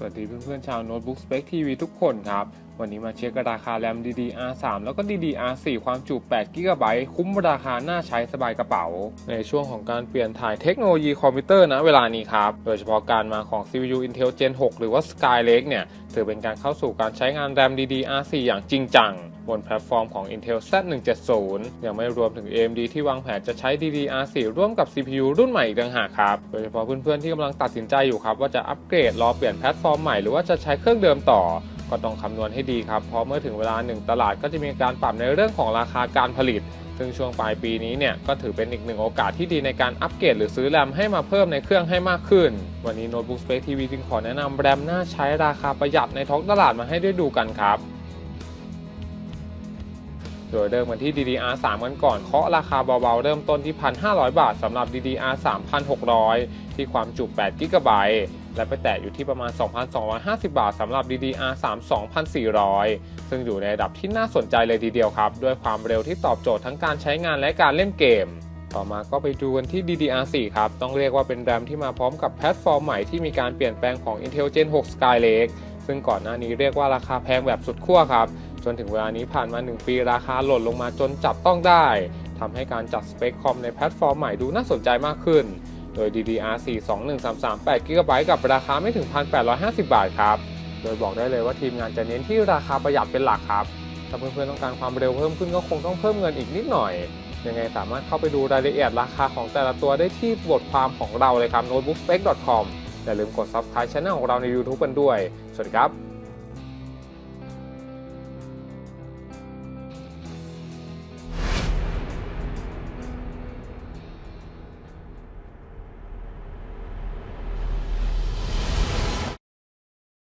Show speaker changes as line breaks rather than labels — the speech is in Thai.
สวัสดีเพื่อนๆชาวโน้ตบุ๊กสเปคทีวีทุกคนครับ วันนี้มาเช็คราคาแรม DDR3 แล้วก็ DDR4 ความจุ 8 g b คุ้มราคาน่าใช้สบายกระเป๋า ในช่วงของการเปลี่ยนถ่ายเทคโนโลยีคอมพิวเตอร์นะเวลานี้ครับ โดยเฉพาะการมาของ CPU Intel Gen 6 หรือว่า Skylake เนี่ยถือเป็นการเข้าสู่การใช้งานแรม DDR4 อย่างจริงจัง บนแพลตฟอร์มของ Intel Z170 ยังไม่รวมถึง AMD ที่วางแผนจะใช้ DDR4 ร่วมกับ CPU รุ่นใหม่อีกต่างหากครับ โดยเฉพาะเพื่อนๆที่กำลังตัดสินใจอยู่ครับ ว่าจะอัปเกรดรอเปลี่ยนแพลตฟอร์มใหม่หรือว่าจะใช้เครื่องเดิมต่อก็ต้องคำนวณให้ดีครับ เพราะเมื่อถึงเวลาหนึ่งตลาดก็จะมีการปรับในเรื่องของราคาการผลิต ซึ่งช่วงปลายปีนี้เนี่ยก็ถือเป็นอีกหนึ่งโอกาสที่ดีในการอัปเกรดหรือซื้อแรมให้มาเพิ่มในเครื่องให้มากขึ้น วันนี้ Notebook Space TV จึงขอแนะนำแรมน่าใช้ราคาประหยัดในท้องตลาดมาให้ได้ดูกันครับ โดยเริ่มกันที่ DDR3 กันก่อนเคาะราคาเบาๆ เริ่มต้นที่ 1,500 บาทสำหรับ DDR3 1,600 ที่ความจุ8 g b และไปแตะอยู่ที่ประมาณ 2,250 บาทสำหรับ DDR3 2,400 ซึ่งอยู่ในระดับที่น่าสนใจเลยทีเดียวครับ ด้วยความเร็วที่ตอบโจทย์ทั้งการใช้งานและการเล่นเกมต่อมาก็ไปดูกันที่ DDR4 ครับ ต้องเรียกว่าเป็นแรมที่มาพร้อมกับแพลตฟอร์มใหม่ที่มีการเปลี่ยนแปลงของ Intel Gen 6 Skylake ซึ่งก่อนหน้านี้เรียกว่าราคาแพงแบบสุดขั้วครับ จนถึงเวลานี้ผ่านมา 1 ปีราคาหล่นลงมาจนจับต้องได้ทำให้การจัดสเปคคอมในแพลตฟอร์มใหม่ดูน่าสนใจมากขึ้น โดย DDR4 21338 GB กับราคาไม่ถึง 1,850 บาทครับ โดยบอกได้เลยว่าทีมงานจะเน้นที่ราคาประหยัดเป็นหลักครับ ถ้าเพื่อนๆต้องการความเร็วเพิ่มขึ้นก็คงต้องเพิ่มเงินอีกนิดหน่อย ยังไงสามารถเข้าไปดูรายละเอียดราคาของแต่ละตัวได้ที่บทความของเราเลยครับ notebookspec.com อย่าลืมกด subscribe channel ของเราใน YouTube กันด้วย สวัสดีครับ